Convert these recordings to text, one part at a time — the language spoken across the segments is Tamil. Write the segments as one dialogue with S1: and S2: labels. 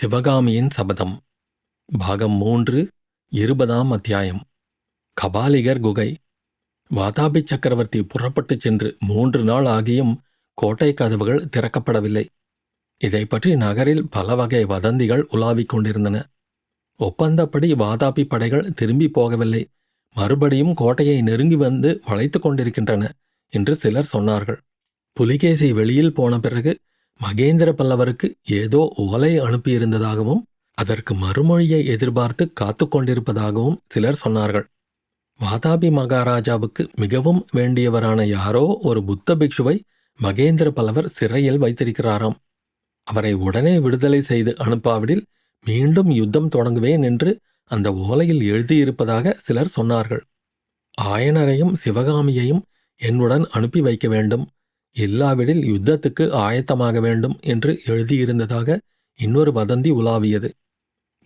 S1: சிவகாமியின் சபதம். பாகம் மூன்று இருபதாம் அத்தியாயம். கபாலிகர் குகை. வாதாபி சக்கரவர்த்தி புறப்பட்டுச் சென்று மூன்று நாள் ஆகியும் கோட்டை கதவுகள் திறக்கப்படவில்லை. இதைப் பற்றி நகரில் பல வகை வதந்திகள் உலாவிக் கொண்டிருந்தன. ஒப்பந்தப்படி வாதாபி படைகள் திரும்பி போகவில்லை. மறுபடியும் கோட்டையை நெருங்கி வந்து வளைத்துக் கொண்டிருக்கின்றன என்று சிலர் சொன்னார்கள். புலிகேசி வெளியில் போன பிறகு மகேந்திர பல்லவருக்கு ஏதோ ஓலை அனுப்பியிருந்ததாகவும் அதற்கு மறுமொழியை எதிர்பார்த்து காத்து கொண்டிருப்பதாகவும் சிலர் சொன்னார்கள். வாதாபி மகாராஜாவுக்கு மிகவும் வேண்டியவரான யாரோ ஒரு புத்த பிக்ஷுவை மகேந்திர பல்லவர் சிறையில் வைத்திருக்கிறாராம். அவரை உடனே விடுதலை செய்து அனுப்பாவிடில் மீண்டும் யுத்தம் தொடங்குவேன் என்று அந்த ஓலையில் எழுதியிருப்பதாக சிலர் சொன்னார்கள். ஆயனரையும் சிவகாமியையும் என்னுடன் அனுப்பி வைக்க வேண்டும். இல்லாவிடில் யுத்தத்துக்கு ஆயத்தமாக வேண்டும் என்று எழுதியிருந்ததாக இன்னொரு வதந்தி உலாவியது.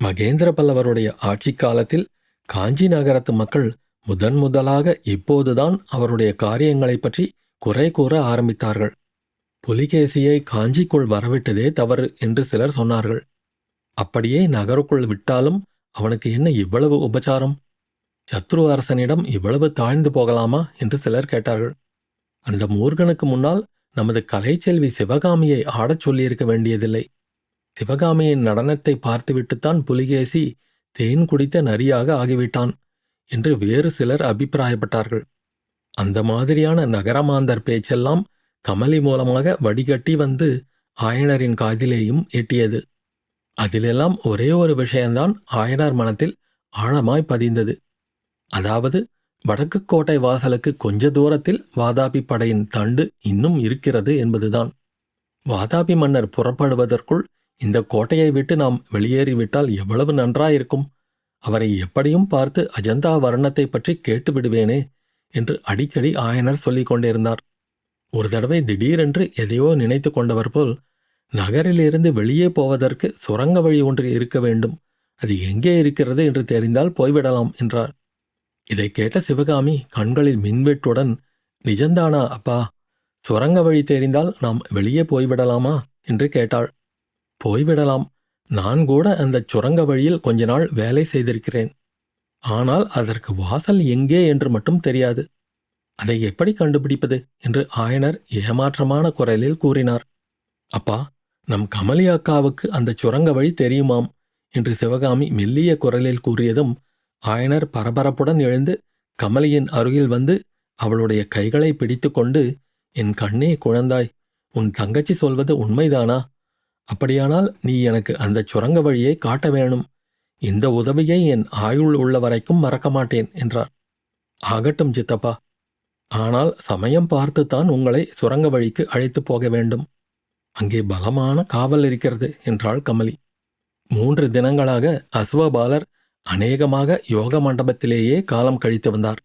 S1: மகேந்திர பல்லவருடைய ஆட்சிக் காலத்தில் காஞ்சி நகரத்து மக்கள் முதன் முதலாக இப்போதுதான் அவருடைய காரியங்களைப் பற்றி குறை கூற ஆரம்பித்தார்கள். புலிகேசியை காஞ்சிக்குள் வரவிட்டதே தவறு என்று சிலர் சொன்னார்கள். அப்படியே நகருக்குள் விட்டாலும் அவனுக்கு என்ன இவ்வளவு உபச்சாரம்? சத்ரு அரசனிடம் இவ்வளவு தாழ்ந்து போகலாமா? என்று சிலர் கேட்டார்கள். அந்த மூர்கனுக்கு முன்னால் நமது கலைச்செல்வி சிவகாமியை ஆடச் சொல்லியிருக்க வேண்டியதில்லை. சிவகாமியின் நடனத்தை பார்த்துவிட்டுத்தான் புலிகேசி தேன் குடித்த நரியாக ஆகிவிட்டான் என்று வேறு சிலர் அபிப்பிராயப்பட்டார்கள். அந்த மாதிரியான நகரமாந்தர் பேச்செல்லாம் கமலி மூலமாக வடிகட்டி வந்து ஆயனரின் காதிலேயும் எட்டியது. அதிலெல்லாம் ஒரே ஒரு விஷயம்தான் ஆயனர் மனத்தில் ஆழமாய் பதிந்தது. அதாவது வடக்கு கோட்டை வாசலுக்கு கொஞ்ச தூரத்தில் வாதாபி படையின் தண்டு இன்னும் இருக்கிறது என்பதுதான். வாதாபி மன்னர் புறப்படுவதற்குள் இந்த கோட்டையை விட்டு நாம் வெளியேறிவிட்டால் எவ்வளவு நன்றாயிருக்கும். அவரை எப்படியும் பார்த்து அஜந்தா வர்ணத்தை பற்றி கேட்டு விடுவேனே என்று அடிக்கடி ஆயனர் சொல்லிக் கொண்டிருந்தார். ஒரு தடவை திடீரென்று எதையோ நினைத்து கொண்டவர் போல் நகரிலிருந்து வெளியே போவதற்கு சுரங்க வழி ஒன்று இருக்க வேண்டும். அது எங்கே இருக்கிறது என்று தெரிந்தால் போய்விடலாம் என்றார். இதை கேட்ட சிவகாமி கண்களில் மின்வெட்டுடன் நிஜந்தானா அப்பா சுரங்க வழி தெரிந்தால் நாம் வெளியே போய்விடலாமா? என்று கேட்டாள். போய்விடலாம். நான் கூட அந்த சுரங்க வழியில் கொஞ்ச நாள் வேலை செய்திருக்கிறேன். ஆனால் அதற்கு வாசல் எங்கே என்று மட்டும் தெரியாது. அதை எப்படி கண்டுபிடிப்பது? என்று ஆயனர் ஏமாற்றமான குரலில் கூறினார். அப்பா நம் கமலி அக்காவுக்கு அந்த சுரங்க வழி தெரியுமாம்? என்று சிவகாமி மெல்லிய குரலில் கூறியதும் ஆயனர் பரபரப்புடன் எழுந்து கமலியின் அருகில் வந்து அவளுடைய கைகளை பிடித்துக்கொண்டு என் கண்ணே குழந்தாய் உன் தங்கச்சி சொல்வது உண்மைதானா? அப்படியானால் நீ எனக்கு அந்த சுரங்க வழியை காட்ட வேணும். இந்த உதவியை என் ஆயுள் உள்ள வரைக்கும் மறக்க மாட்டேன் என்றார். ஆகட்டும் சித்தப்பா. ஆனால் சமயம் பார்த்துத்தான் உங்களை சுரங்க வழிக்கு அழைத்துப் போக வேண்டும். அங்கே பலமான காவல் இருக்கிறது என்றாள் கமலி. மூன்று தினங்களாக அஸ்வபாலர் அநேகமாக யோக மண்டபத்திலேயே காலம் கழித்து வந்தார்.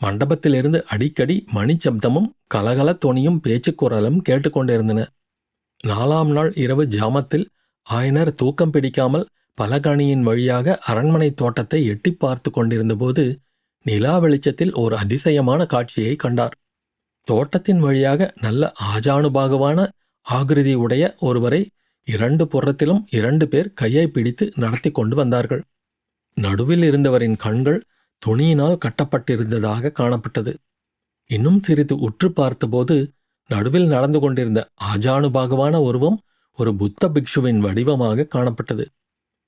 S1: மண்டபத்திலிருந்து அடிக்கடி மணிச்சப்தமும் கலகல தொனியும் பேச்சுக்குரலும் கேட்டுக்கொண்டிருந்தன நாலாம் நாள் இரவு ஜாமத்தில் ஆயனர் தூக்கம் பிடிக்காமல் பலகணியின் வழியாக அரண்மனை தோட்டத்தை எட்டி பார்த்து கொண்டிருந்தபோது நிலா வெளிச்சத்தில் ஒரு அதிசயமான காட்சியை கண்டார். தோட்டத்தின் வழியாக நல்ல ஆஜானுபாகுவான ஆகிருதி உடைய ஒருவரை இரண்டு புறத்திலும் இரண்டு பேர் கையை பிடித்து நடத்தி கொண்டு வந்தார்கள். நடுவில் இருந்தவரின் கண்கள் துணியினால் கட்டப்பட்டிருந்ததாக காணப்பட்டது. இன்னும் சிறிது உற்று பார்த்தபோது நடுவில் நடந்து கொண்டிருந்த ஆஜானுபாகுவான உருவம் ஒரு புத்த பிக்ஷுவின் வடிவமாக காணப்பட்டது.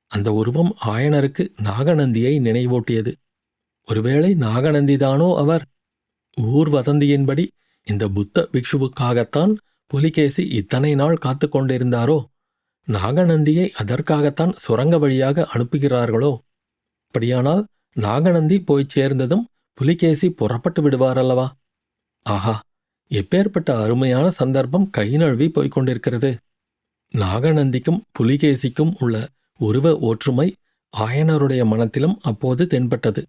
S1: அந்த உருவம் ஆயனருக்கு நாகநந்தியை நினைவூட்டியது. ஒருவேளை நாகநந்திதானோ அவர்? ஊர் வதந்தியின்படி இந்த புத்த பிக்ஷுவுக்காகத்தான் புலிகேசி இத்தனை நாள் காத்து கொண்டிருந்தாரோ நாகநந்தியை அதற்காகத்தான் சுரங்க வழியாக அனுப்புகிறார்களோ? அப்படியானால் நாகநந்தி போய்ச் சேர்ந்ததும் புலிகேசி புறப்பட்டு விடுவாரல்லவா? ஆஹா எப்பேற்பட்ட அருமையான சந்தர்ப்பம் கை நழுவி போய்க் கொண்டிருக்கிறது. நாகநந்திக்கும் புலிகேசிக்கும் உள்ள உருவ ஒற்றுமை ஆயனருடைய மனத்திலும் அப்போது தென்பட்டது.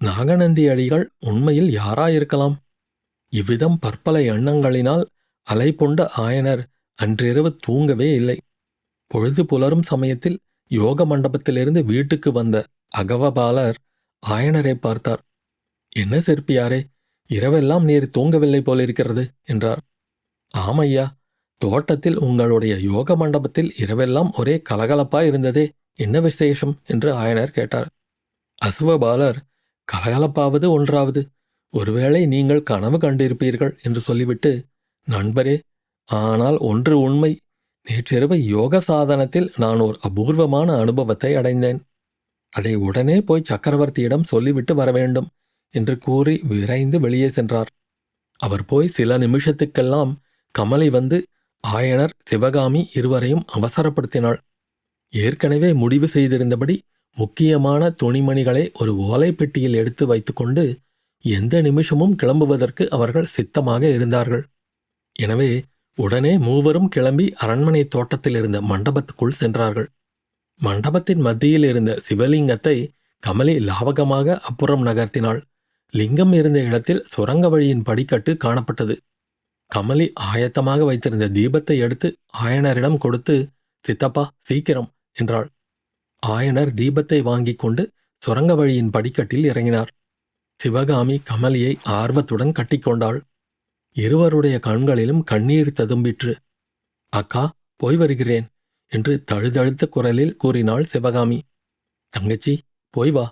S1: நாகநந்தி அடிகள் உண்மையில் யாராயிருக்கலாம்? இவ்விதம் பற்பல எண்ணங்களினால் அலைபொண்ட ஆயனர் அன்றிரவு தூங்கவே இல்லை. பொழுது புலரும் சமயத்தில் யோக மண்டபத்திலிருந்து வீட்டுக்கு வந்த அகவபாலர் ஆயனரை பார்த்தார். என்ன சிற்பியாரே இரவெல்லாம் நீர் தூங்கவில்லை போலிருக்கிறது என்றார். ஆமையா தோட்டத்தில் உங்களுடைய யோக மண்டபத்தில் இரவெல்லாம் ஒரே கலகலப்பாய் இருந்ததே என்ன விசேஷம்? என்று ஆயனர் கேட்டார். அசுவபாலர் கலகலப்பாவது ஒன்றாவது. ஒருவேளை நீங்கள் கனவு கண்டிருப்பீர்கள் என்று சொல்லிவிட்டு நண்பரே ஆனால் ஒன்று உண்மை. நேற்றிரவு யோக சாதனத்தில் நான் ஒரு அபூர்வமான அனுபவத்தை அடைந்தேன். அதை உடனே போய் சக்கரவர்த்தியிடம் சொல்லிவிட்டு வர வேண்டும் என்று கூறி விரைந்து வெளியே சென்றார். அவர் போய் சில நிமிஷத்துக்கெல்லாம் கமலை வந்து ஆயனர் சிவகாமி இருவரையும் அவசரப்படுத்தினாள். ஏற்கனவே முடிவு செய்திருந்தபடி முக்கியமான துணிமணிகளை ஒரு ஓலை பெட்டியில் எடுத்து வைத்துக்கொண்டு எந்த நிமிஷமும் கிளம்புவதற்கு அவர்கள் சித்தமாக இருந்தார்கள். எனவே உடனே மூவரும் கிளம்பி அரண்மனை தோட்டத்தில் இருந்த மண்டபத்துக்குள் சென்றார்கள். மண்டபத்தின் மத்தியில் இருந்த சிவலிங்கத்தை கமலி லாவகமாக அப்புறம் நகர்த்தினாள். லிங்கம் இருந்த இடத்தில் சுரங்க வழியின் படிக்கட்டு காணப்பட்டது. கமலி ஆயத்தமாக வைத்திருந்த தீபத்தை எடுத்து ஆயனரிடம் கொடுத்து சித்தப்பா சீக்கிரம் என்றாள். ஆயனர் தீபத்தை வாங்கிக் கொண்டு சுரங்க வழியின் படிக்கட்டில் இறங்கினார். சிவகாமி கமலியை ஆர்வத்துடன் கட்டிக்கொண்டாள் இருவருடைய கண்களிலும் கண்ணீர் ததும்பிற்று. அக்கா போய் வருகிறேன். என்று தழுதழுத்த குரலில் கூறினாள் சிவகாமி. தங்கச்சி போய் வா.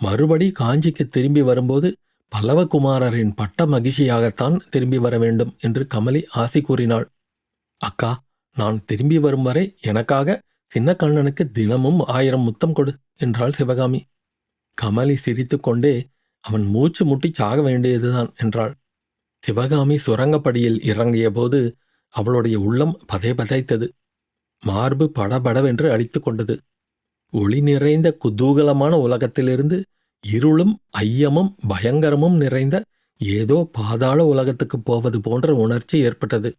S1: மறுபடி காஞ்சிக்கு திரும்பி வரும்போது பல்லவகுமாரரின் பட்ட மகிழ்ச்சியாகத்தான் திரும்பி வர வேண்டும் என்று கமலி ஆசி கூறினாள். அக்கா நான் திரும்பி வரும் வரை எனக்காக சின்ன கண்ணனுக்கு தினமும் ஆயிரம் முத்தம் கொடு என்றாள் சிவகாமி. கமலி சிரித்துக்கொண்டே அவன் மூச்சு முட்டி சாக வேண்டியதுதான் என்றாள். சிவகாமி சுரங்கப்படியில் இறங்கியபோது அவளுடைய உள்ளம் பதை பதைத்தது மார்பு படபடவென்று அடித்துக் கொண்டது. ஒளி நிறைந்த குதூகலமான உலகத்திலிருந்து இருளும் ஐயமும் பயங்கரமும் நிறைந்த ஏதோ பாதாள உலகத்துக்குப் போவது போன்ற உணர்ச்சி ஏற்பட்டது.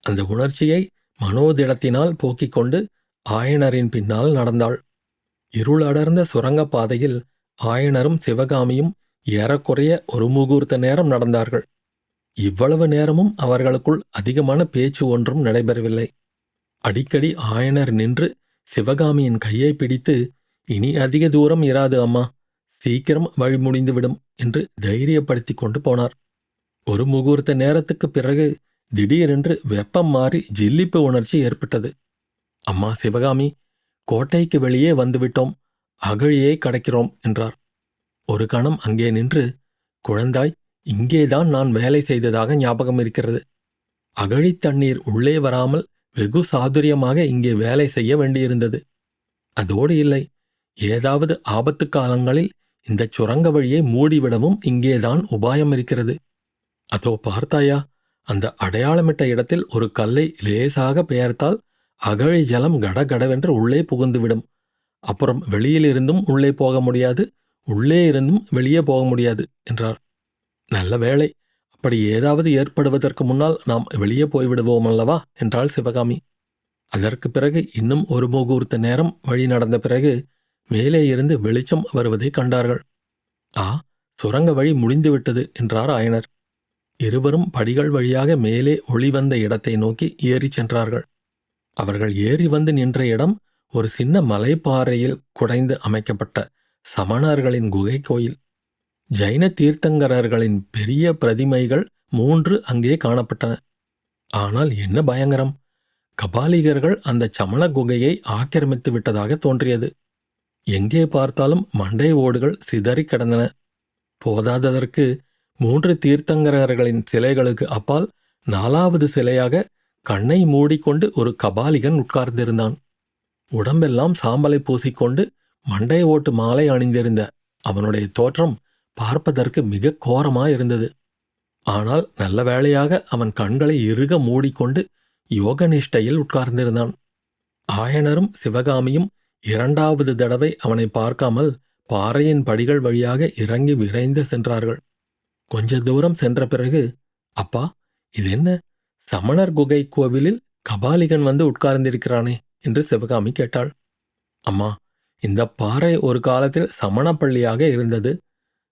S1: அந்த உணர்ச்சியை மனோதிடத்தினால் போக்கிக் கொண்டு ஆயனரின் பின்னால் நடந்தாள். இருளடர்ந்த சுரங்கப் பாதையில் ஆயனரும் சிவகாமியும் ஏறக்குறைய ஒரு முகூர்த்த நேரம் நடந்தார்கள். இவ்வளவு நேரமும் அவர்களுக்குள் அதிகமான பேச்சு ஒன்றும் நடைபெறவில்லை. அடிக்கடி ஆயனர் நின்று சிவகாமியின் கையை பிடித்து இனி அதிக தூரம் இராது அம்மா சீக்கிரம் வழி முடிந்துவிடும் என்று தைரியப்படுத்திக் கொண்டு போனார். ஒரு முகூர்த்த நேரத்துக்குப் பிறகு திடீரென்று வெப்பம் மாறி ஜில்லிப்பு உணர்ச்சி ஏற்பட்டது. அம்மா சிவகாமி கோட்டைக்கு வெளியே வந்துவிட்டோம் அகழியை கடக்கிறோம் என்றார். ஒரு கணம் அங்கே நின்று குழந்தாய் இங்கேதான் நான் வேலை செய்ததாக ஞாபகம் இருக்கிறது. அகழித் தண்ணீர் உள்ளே வராமல் வெகு சாதுரியமாக இங்கே வேலை செய்ய வேண்டியிருந்தது. அதோடு இல்லை ஏதாவது ஆபத்து காலங்களில் இந்தச் சுரங்க வழியை மூடிவிடவும் இங்கேதான் உபாயம் இருக்கிறது. அதோ பார்த்தாயா அந்த அடையாளமிட்ட இடத்தில் ஒரு கல்லை லேசாக பெயர்த்தால் அகழி ஜலம் கடகடவென்று உள்ளே புகுந்துவிடும். அப்புறம் வெளியிலிருந்தும் உள்ளே போக முடியாது உள்ளே இருந்தும் வெளியே போக முடியாது என்றார். நல்ல வேளை அப்படி ஏதாவது ஏற்படுவதற்கு முன்னால் நாம் வெளியே போய்விடுவோம் அல்லவா? என்றாள் சிவகாமி. அதற்கு பிறகு இன்னும் ஒரு முகூர்த்த நேரம் வழி நடந்த பிறகு மேலே இருந்து வெளிச்சம் வருவதை கண்டார்கள். ஆ சுரங்க வழி முடிந்துவிட்டது என்றார் ஆயனர். இருவரும் படிகள் வழியாக மேலே ஒளி வந்த இடத்தை நோக்கி ஏறிச் சென்றார்கள். அவர்கள் ஏறி வந்து நின்ற இடம் ஒரு சின்ன மலைப்பாறையில் குடைந்து அமைக்கப்பட்ட சமணர்களின் குகை கோயில். ஜைன தீர்த்தங்கரர்களின் பெரிய பிரதிமைகள் மூன்று அங்கே காணப்பட்டன. ஆனால் என்ன பயங்கரம்? கபாலிகர்கள் அந்த சமண குகையை ஆக்கிரமித்து விட்டதாக தோன்றியது. எங்கே பார்த்தாலும் மண்டை ஓடுகள் சிதறிக் கிடந்தன. போதாததற்கு மூன்று தீர்த்தங்கரர்களின் சிலைகளுக்கு அப்பால் நாலாவது சிலையாக கண்ணை மூடிக்கொண்டு ஒரு கபாலிகன் உட்கார்ந்திருந்தான். உடம்பெல்லாம் சாம்பலை பூசிக்கொண்டு மண்டை ஓட்டு மாலை அணிந்திருந்த அவனுடைய தோற்றம் பார்ப்பதற்கு மிக கோரமாயிருந்தது ஆனால் நல்ல வேளையாக அவன் கண்களை இறுக மூடிக்கொண்டு யோக நிஷ்டையில் உட்கார்ந்திருந்தான். ஆயனரும் சிவகாமியும் இரண்டாவது தடவை அவனை பார்க்காமல் பாறையின் படிகள் வழியாக இறங்கி விரைந்து சென்றார்கள். கொஞ்ச தூரம் சென்ற பிறகு அப்பா இது என்ன சமணர் குகை கோவிலில் கபாலிகன் வந்து உட்கார்ந்திருக்கிறானே என்று சிவகாமி கேட்டாள். அம்மா இந்த பாறை ஒரு காலத்தில் சமணப்பள்ளியாக இருந்தது.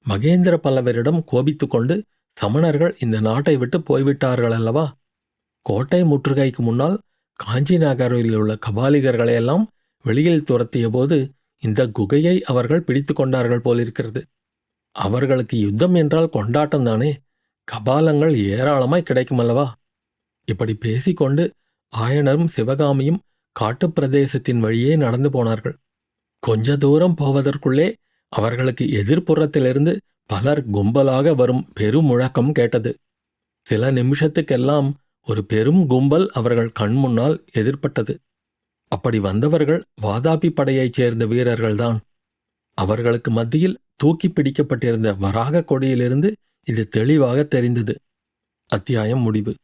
S1: மகேந்திர பல்லவரிடம் கோபித்துக்கொண்டு சமணர்கள் இந்த நாட்டை விட்டு போய்விட்டார்கள் அல்லவா? கோட்டை முற்றுகைக்கு முன்னால் காஞ்சி நகரில் உள்ள கபாலிகர்களையெல்லாம் வெளியில் துரத்திய போது இந்த குகையை அவர்கள் பிடித்து கொண்டார்கள் போலிருக்கிறது. அவர்களுக்கு யுத்தம் என்றால் கொண்டாட்டம்தானே கபாலங்கள் ஏராளமாய் கிடைக்குமல்லவா இப்படி பேசிக்கொண்டு ஆயனரும் சிவகாமியும் காட்டுப் பிரதேசத்தின் வழியே நடந்து போனார்கள். கொஞ்ச தூரம் போவதற்குள்ளே அவர்களுக்கு எதிர்ப்புறத்திலிருந்து பலர் கும்பலாக வரும் பெருமுழக்கம் கேட்டது. சில நிமிஷத்துக்கெல்லாம் ஒரு பெரும் கும்பல் அவர்கள் கண்முன்னால் எதிர்ப்பட்டது அப்படி வந்தவர்கள் வாதாபி படையைச் சேர்ந்த வீரர்கள்தான். அவர்களுக்கு மத்தியில் தூக்கி பிடிக்கப்பட்டிருந்த வராக கொடியிலிருந்து இது தெளிவாக தெரிந்தது. அத்தியாயம் முடிவு.